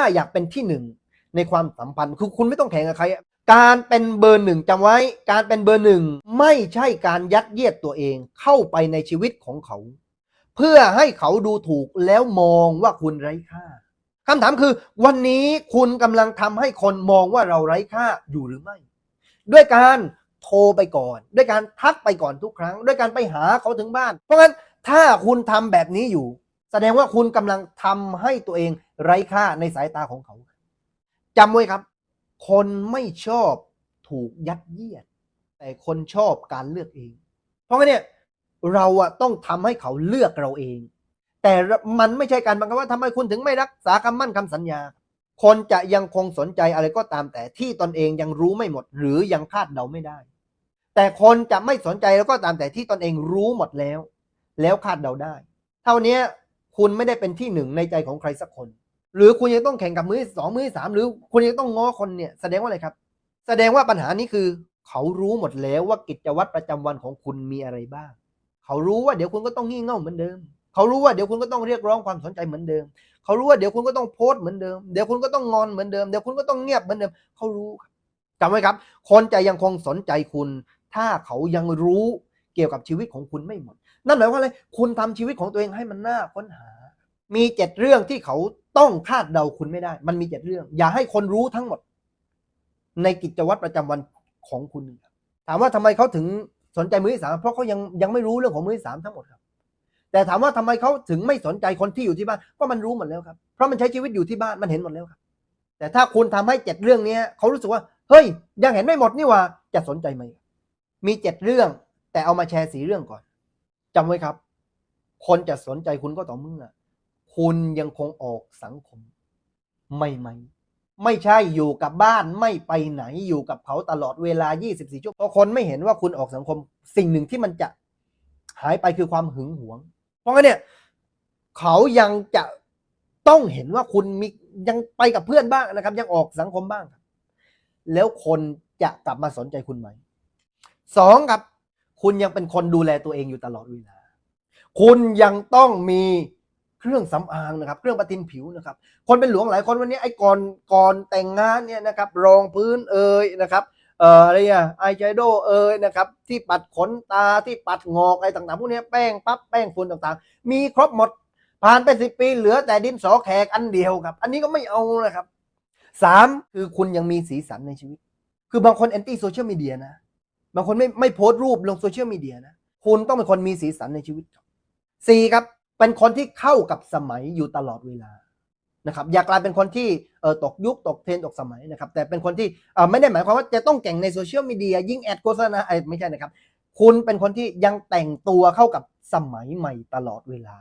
าอยากเป็นที่หนึ่งในความสัมพันธ์คือคุณไม่ต้องแข่งกับใครการเป็นเบอร์หนึ่งจำไว้ การเป็นเบอร์หนึ่งไม่ใช่การยัดเยียดตัวเองเข้าไปในชีวิตของเขา เพื่อให้เขาดูถูกแล้วมองว่าคุณไร้ค่าคำถามคือ วันนี้คุณกำลังทำให้คนมองว่าเราไร้ค่าอยู่หรือไม่ ด้วยการโทรไปก่อน ด้วยการทักไปก่อนทุกครั้ง ด้วยการไปหาเขาถึงบ้าน เพราะงั้นถ้าคุณทำแบบนี้อยู่ แสดงว่าคุณกำลังทำให้ตัวเองไร้ค่าในสายตาของเขาจำไว้ครับ คนไม่ชอบถูกยัดเยียด แต่คนชอบการเลือกเอง เพราะงั้นเนี่ยเราอะต้องทำให้เขาเลือกเราเอง แต่มันไม่ใช่การบังคับว่าทำไมคุณถึงไม่รักษาคำมั่นคำสัญญา คนจะยังคงสนใจอะไรก็ตามแต่ที่ตนเองยังรู้ไม่หมด หรือยังคาดเดาไม่ได้ แต่คนจะไม่สนใจแล้วก็ตามแต่ที่ตนเองรู้หมดแล้ว แล้วคาดเดาได้ เท่านี้ คุณไม่ได้เป็นที่หนึ่งในใจของใครสักคน หรือคุณยังต้องแข่งกับมือที่สองมือที่สามหรือคุณยังต้องง้อคนเนี่ยแสดงว่าอะไรครับ แสดงว่าปัญหานี้คือ เขารู้หมดแล้วว่ากิจวัตรประจำวันของคุณมีอะไรบ้าง เขารู้ว่าเดี๋ยวคุณก็ต้องงี่เง่าเหมือนเดิม เขารู้ว่าเดี๋ยวคุณก็ต้องเรียกร้องความสนใจเหมือนเดิม เขารู้ว่าเดี๋ยวคุณก็ต้องโพสต์เหมือนเดิม เดี๋ยวคุณก็ต้องงอนเหมือนเดิม เดี๋ยวคุณก็ต้องเงียบเหมือนเดิม เขารู้จำไว้ครับ คนจะยังคงสนใจคุณ ถ้าเขายังรู้เกี่ยวกับชีวิตของคุณไม่หมด นั่นหมายความว่าอะไร คุณทำชีวิตของตัวเองให้มันน่าค้นหา มีเจ็ดเรื่องที่เขาต้องคาดเดาคุณไม่ได้ มันมีเจ็ดเรื่อง อย่าให้คนรู้ทั้งหมด ในกิจวัตรประจำวันของคุณ ถามว่าทำไมเขาถึงสนใจมือที่สามเพราะเขายังยังไม่รู้เรื่องของมือที่สามทั้งหมดครับ แต่ถามว่าทำไมเขาถึงไม่สนใจคนที่อยู่ที่บ้านก็มันรู้หมดแล้วครับ เพราะมันใช้ชีวิตอยู่ที่บ้านมันเห็นหมดแล้วครับ แต่ถ้าคุณทำให้เจ็ดเรื่องเนี้ยเขารู้สึกว่า เฮ้ย ยังเห็นไม่หมดนี่ว่าจะสนใจไหม มีเจ็ดเรื่อง แต่เอามาแชร์สีเรื่องก่อนจำไว้ครับ คนจะสนใจคุณก็ต่อเมื่อ คุณยังคงออกสังคมไม่ไหมไม่ใช่อยู่กับบ้านไม่ไปไหนอยู่กับเขาตลอดเวลา 24 ชั่วโมงคนไม่เห็นว่าคุณออกสังคม สิ่งหนึ่งที่มันจะหายไปคือความหึงหวง เพราะงั้นเนี่ยเขายังจะต้องเห็นว่าคุณมียังไปกับเพื่อนบ้างนะครับ ยังออกสังคมบ้างครับแล้วคนจะกลับมาสนใจคุณไหมสองครับ คุณยังเป็นคนดูแลตัวเองอยู่ตลอดเวลา คุณยังต้องมี เครื่องสำอางนะครับ เครื่องประทินผิวนะครับ คนเป็นหลวงหลายคนวันนี้ไอ้ก่อนก่อนแต่งงานเนี่ยนะครับ รองพื้นเอ่ยนะครับเอ่ออะไรอะไอแชโดว์เอ่ยนะครับ ที่ปัดขนตาที่ปัดงอกอะไรต่างๆพวกนี้แป้งปั๊บแป้งฝุ่นต่างๆ มีครบหมด ผ่านไปสิปีเหลือแต่ดินสอแขกอันเดียวครับ อันนี้ก็ไม่เอานะครับสามคือคุณยังมีสีสันในชีวิต คือบางคนแอนตี้โซเชียลมีเดียนะ บางคนไม่ไม่โพสต์รูปลงโซเชียลมีเดียนะ คุณต้องเป็นคนมีสีสันในชีวิตครับสี่ครับ เป็นคนที่เข้ากับสมัยอยู่ตลอดเวลานะครับอย่ากลายเป็นคนที่เออตกยุคตกเทรนด์ตกสมัยนะครับแต่เป็นคนที่เออไม่ได้หมายความว่าจะต้องเก่งในโซเชียลมีเดียยิ่งแอดโฆษณาอะไม่ใช่นะครับ คุณเป็นคนที่ยังแต่งตัวเข้ากับสมัยใหม่ตลอดเวลา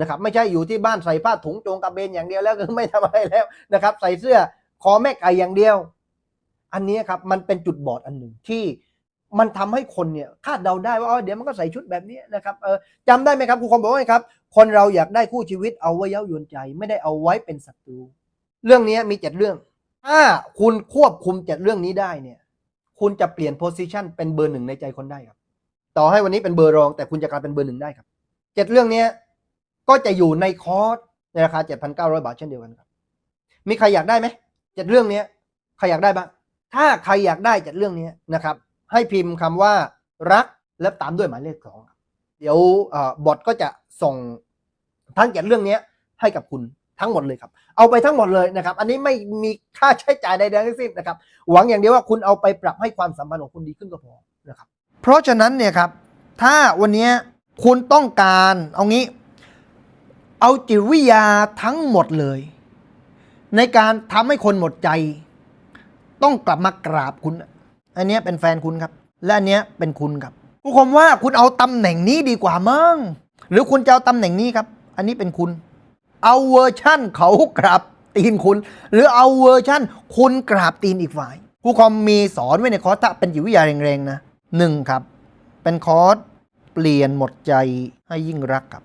นะครับไม่ใช่อยู่ที่บ้านใส่ผ้าถุงโจงกระเบนอย่างเดียวแล้วก็ไม่ทำอะไรแล้วนะครับ ใส่เสื้อคอแม่ไก่อย่างเดียว อันนี้ครับมันเป็นจุดบอดอันหนึ่งที่ มันทำให้คนเนี่ยคาดเดาได้ว่าอ๋อเดี๋ยวมันก็ใส่ชุดแบบนี้นะครับเออจำได้ไหมครับครูคอมบอกว่าไงครับ คนเราอยากได้คู่ชีวิตเอาไว้เย้ายวนใจ ไม่ได้เอาไว้เป็นศัตรู เรื่องนี้มีเจ็ดเรื่อง ถ้าคุณควบคุมเจ็ดเรื่องนี้ได้เนี่ย คุณจะเปลี่ยนโพสิชันเป็นเบอร์หนึ่งในใจคนได้ครับ ต่อให้วันนี้เป็นเบอร์รอง แต่คุณจะกลายเป็นเบอร์หนึ่งได้ครับเจ็ดเรื่องนี้ก็จะอยู่ในคอร์สในราคาเจ็ดพันเก้าร้อยบาทเช่นเดียวกันครับ มีใครอยากได้ไหมเจ็ดเรื่องนี้ใครอยากได้บ้าง ถ้าใครอยากได้เจ็ดเรื่องนี้นะครับ ให้พิมพ์คำว่ารักและตามด้วยหมายเลขสองเดี๋ยวบอทก็จะส่งทั้งเจ็ดเรื่องนี้ให้กับคุณทั้งหมดเลยครับ เอาไปทั้งหมดเลยนะครับ อันนี้ไม่มีค่าใช้จ่ายใดๆทั้งสิ้นนะครับ หวังอย่างเดียวว่าคุณเอาไปปรับให้ความสัมพันธ์ของคุณดีขึ้นก็พอนะครับ เพราะฉะนั้นเนี่ยครับ ถ้าวันนี้คุณต้องการเอางี้ เอาจิตวิทยาทั้งหมดเลย ในการทำให้คนหมดใจ ต้องกลับมากราบคุณ อันเนี้ยเป็นแฟนคุณครับ และอันเนี้ยเป็นคุณครับผู้ชมว่าคุณเอาตำแหน่งนี้ดีกว่ามั้งหรือคุณจะเอาตำแหน่งนี้ครับ อันนี้เป็นคุณ เอาเวอร์ชั่นเขากราบตีนคุณ หรือเอาเวอร์ชั่นคุณกราบตีนอีกฝ่ายครูคอมมีสอนไว้ในคอร์สเป็นจิตวิทยาแรงๆนะหนึ่งครับ เป็นคอร์สเปลี่ยนหมดใจให้ยิ่งรักครับ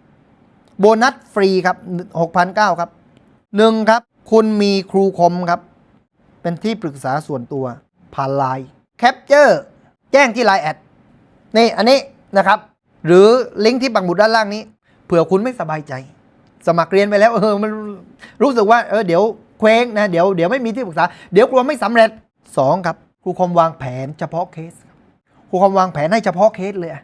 โบนัสฟรีครับ6,900ครับหนึ่งครับ คุณมีครูคมครับ เป็นที่ปรึกษาส่วนตัวผ่านไลน์แคปเจอร์แจ้งที่ไลน์แอดนี่อันนี้นะครับ หรือลิงก์ที่ปักหมุดด้านล่างนี้ เผื่อคุณไม่สบายใจ สมัครเรียนไปแล้วเออมันรู้สึกว่าเออเดี๋ยวเคว้งนะเดี๋ยวเดี๋ยวไม่มีที่ปรึกษา เดี๋ยวกลัวไม่สำเร็จสองครับครูคมวางแผนเฉพาะเคสครูคมวางแผนให้เฉพาะเคสเลยอะ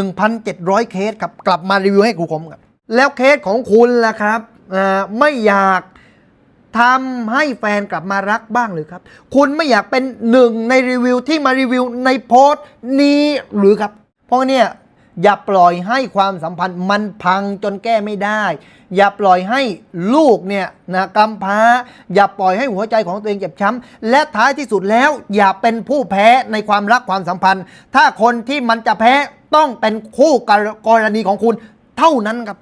1,700 เคสครับกลับมารีวิวให้ครูคมครับแล้วเคสของคุณล่ะครับไม่อยากทำให้แฟนกลับมารักบ้างหรือครับ คุณไม่อยากเป็นหนึ่งในรีวิวที่มารีวิวในโพสต์นี้หรือครับ เพราะเนี่ยอย่าปล่อยให้ความสัมพันธ์มันพังจนแก้ไม่ได้ อย่าปล่อยให้ลูกเนี่ยนะกำพร้า อย่าปล่อยให้หัวใจของตัวเองเจ็บช้ำ และท้ายที่สุดแล้วอย่าเป็นผู้แพ้ในความรักความสัมพันธ์ ถ้าคนที่มันจะแพ้ ต้องเป็นคู่กรณีของคุณเท่านั้นครับ